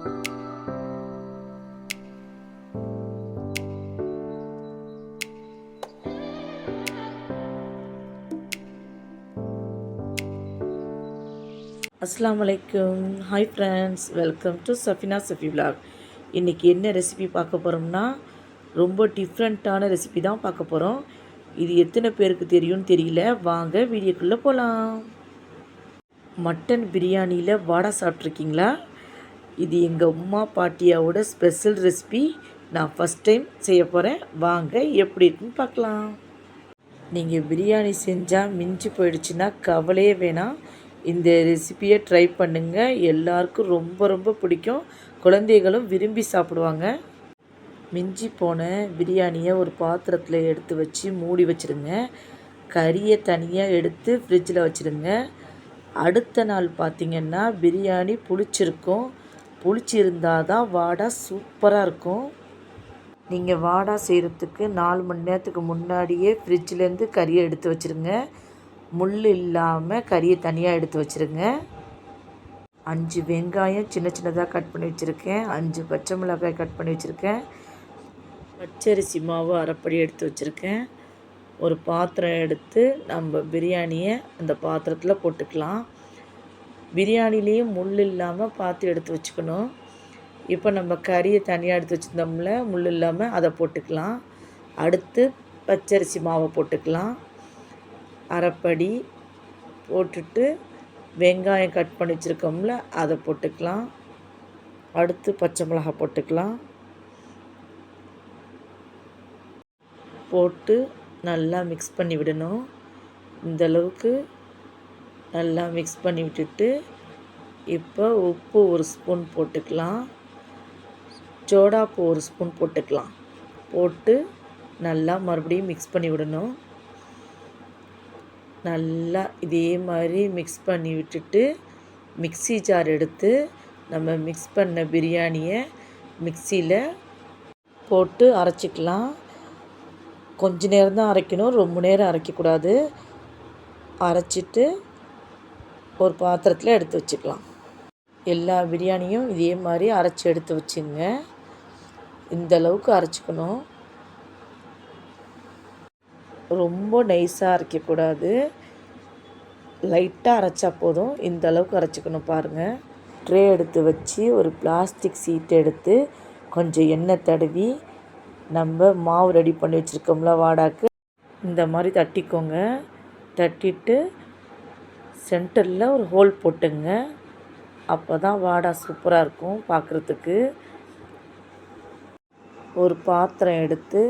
அஸ்லாம் வலைக்கம் hi friends welcome to Safina Safi vlog இன்றைக்கி என்ன ரெசிபி பார்க்க போகிறோம்னா ரொம்ப டிஃப்ரெண்ட்டான ரெசிபி தான் பார்க்க போகிறோம் இது எத்தனை பேருக்கு தெரியும்னு தெரியல. வாங்க வீடியோக்குள்ளே போகலாம் மட்டன் பிரியாணியில் வாடா சாப்பிட்ருக்கீங்களா இது எங்கள் அம்மா பாட்டியாவோட ஸ்பெஷல் ரெசிபி நான் ஃபஸ்ட் டைம் செய்ய போகிறேன் வாங்க எப்படி இருக்குன்னு பார்க்கலாம். நீங்கள் பிரியாணி செஞ்சால் மிஞ்சி போயிடுச்சுன்னா கவலையே வேணாம். இந்த ரெசிபியை ட்ரை பண்ணுங்கள் எல்லாருக்கும் ரொம்ப ரொம்ப பிடிக்கும். குழந்தைகளும் விரும்பி சாப்பிடுவாங்க. மிஞ்சி போன பிரியாணியை ஒரு பாத்திரத்தில் எடுத்து வச்சு மூடி வச்சுருங்க. கறியை தனியாக எடுத்து ஃப்ரிட்ஜில் வச்சுருங்க. அடுத்த நாள் பார்த்திங்கன்னா பிரியாணி புளிச்சிருக்கும். புளிச்சிருந்தால் தான் வாடா சூப்பராக இருக்கும். நீங்கள் வாடா செய்கிறதுக்கு நாலு மணி நேரத்துக்கு முன்னாடியே ஃப்ரிட்ஜிலேருந்து கறியை எடுத்து வச்சுருங்க. முள் இல்லாமல் கறியை தனியாக எடுத்து வச்சுருங்க. அஞ்சு வெங்காயம் சின்ன சின்னதாக கட் பண்ணி வச்சுருக்கேன். அஞ்சு பச்சை மிளகாய் கட் பண்ணி வச்சுருக்கேன். பச்சரிசி மாவு அரைப்படி எடுத்து வச்சுருக்கேன். ஒரு பாத்திரம் எடுத்து நம்ம பிரியாணியை அந்த பாத்திரத்தில் போட்டுக்கலாம். பிரியாணிலேயும் முள் இல்லாமல் பார்த்து எடுத்து வச்சுக்கணும். இப்போ நம்ம கறியை தனியாக எடுத்து வச்சுருந்தோம்ல முள் இல்லாமல் அதை போட்டுக்கலாம். அடுத்து பச்சரிசி மாவை போட்டுக்கலாம். அரைப்படி போட்டுட்டு வெங்காயம் கட் பண்ணி வச்சுருக்கோம்ல அதை போட்டுக்கலாம். அடுத்து பச்சை மிளகாய் போட்டுக்கலாம். போட்டு நல்லா மிக்ஸ் பண்ணி விடணும். இந்த அளவுக்கு நல்லா மிக்ஸ் பண்ணி விட்டுட்டு இப்போ உப்பு ஒரு ஸ்பூன் போட்டுக்கலாம். சோடாப்பு ஒரு ஸ்பூன் போட்டுக்கலாம். போட்டு நல்லா மறுபடியும் மிக்ஸ் பண்ணி விடணும். நல்லா இதே மாதிரி மிக்ஸ் பண்ணி விட்டுட்டு மிக்ஸி ஜார் எடுத்து நம்ம மிக்ஸ் பண்ண பிரியாணியை மிக்சியில் போட்டு அரைச்சிக்கலாம். கொஞ்ச நேரம் தான் அரைக்கணும். ரொம்ப நேரம் அரைக்கக்கூடாது. அரைச்சிட்டு ஒரு பாத்திரத்தில் எடுத்து வச்சுக்கலாம். எல்லா பிரியாணியும் இதே மாதிரி அரைச்சி எடுத்து வச்சுங்க. இந்த அளவுக்கு அரைச்சிக்கணும். ரொம்ப நைஸாக அரைக்கக்கூடாது லைட்டாக அரைச்சா போதும். இந்த அளவுக்கு அரைச்சிக்கணும் பாருங்கள் ட்ரே எடுத்து வச்சு ஒரு பிளாஸ்டிக் சீட் எடுத்து கொஞ்சம் எண்ணெய் தடவி நம்ம மாவு ரெடி பண்ணி வச்சுருக்கோம்ல வாடாக்கு. இந்த மாதிரி தட்டிக்கோங்க. தட்டிட்டு சென்டரில் ஒரு ஹோல் போட்டுங்க. அப்போ தான் வாடா சூப்பராக இருக்கும் பார்க்குறதுக்கு ஒரு பாத்திரம் எடுத்து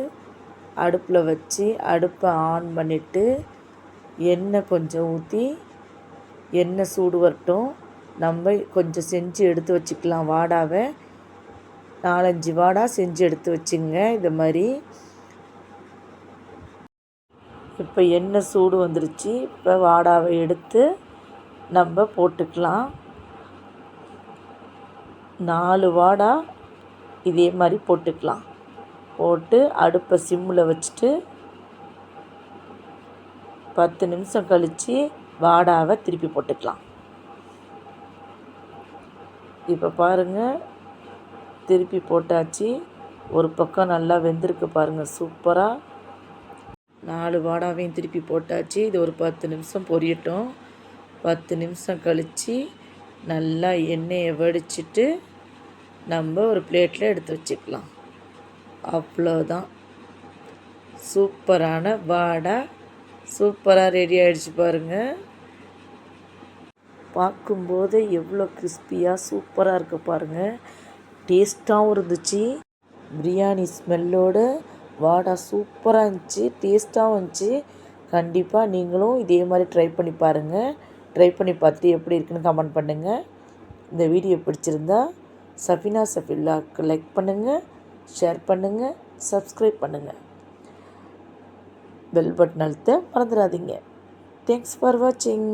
அடுப்பில் வச்சு அடுப்பை ஆன் பண்ணிவிட்டு எண்ணெய் கொஞ்சம் ஊற்றி எண்ணெய் சூடு வரட்டும். நம்ம கொஞ்சம் செஞ்சு எடுத்து வச்சுக்கலாம் வாடாவை. நாலஞ்சு வாடா செஞ்சு எடுத்து வச்சுங்க. இது மாதிரி இப்போ எண்ணெய் சூடு வந்துருச்சு. இப்போ வாடாவை எடுத்து நம்ம போட்டுக்கலாம். நாலு வாடா இதே மாதிரி போட்டுக்கலாம். போட்டு அடுப்பை சிம்மில் வச்சுட்டு பத்து நிமிஷம் கழித்து வாடாவை திருப்பி போட்டுக்கலாம். இப்போ பாருங்கள் திருப்பி போட்டாச்சு. ஒரு பக்கம் நல்லா வெந்திருக்கு பாருங்கள் சூப்பராக நாலு வாடாவையும் திருப்பி போட்டாச்சு. இது ஒரு பத்து நிமிஷம் பொரியட்டும். பத்து நிமிஷம் கழித்து நல்லா எண்ணெயை வடிச்சிட்டு நம்ம ஒரு பிளேட்டில் எடுத்து வச்சுக்கலாம். அவ்வளோதான் சூப்பரான வாடை. சூப்பராக ரெடி ஆகிடுச்சு பாருங்கள் பார்க்கும்போது எவ்வளோ கிறிஸ்பியாக சூப்பராக இருக்குது பாருங்கள் டேஸ்ட்டாகவும் இருந்துச்சு. பிரியாணி ஸ்மெல்லோட வாடா சூப்பராக இருந்துச்சு டேஸ்ட்டாகவும் இருந்துச்சு. கண்டிப்பாக நீங்களும் இதே மாதிரி ட்ரை பண்ணி பாருங்கள் ட்ரை பண்ணி பார்த்துட்டு எப்படி இருக்குன்னு கமெண்ட் பண்ணுங்கள் இந்த வீடியோ பிடிச்சிருந்தா சஃபினா சஃபில்லாவுக்கு லைக் பண்ணுங்கள் ஷேர் பண்ணுங்கள் சப்ஸ்கிரைப் பண்ணுங்கள் பெல் பட்டன் அழுத்த மறந்துடாதீங்க. தேங்க்ஸ் ஃபார் வாட்சிங்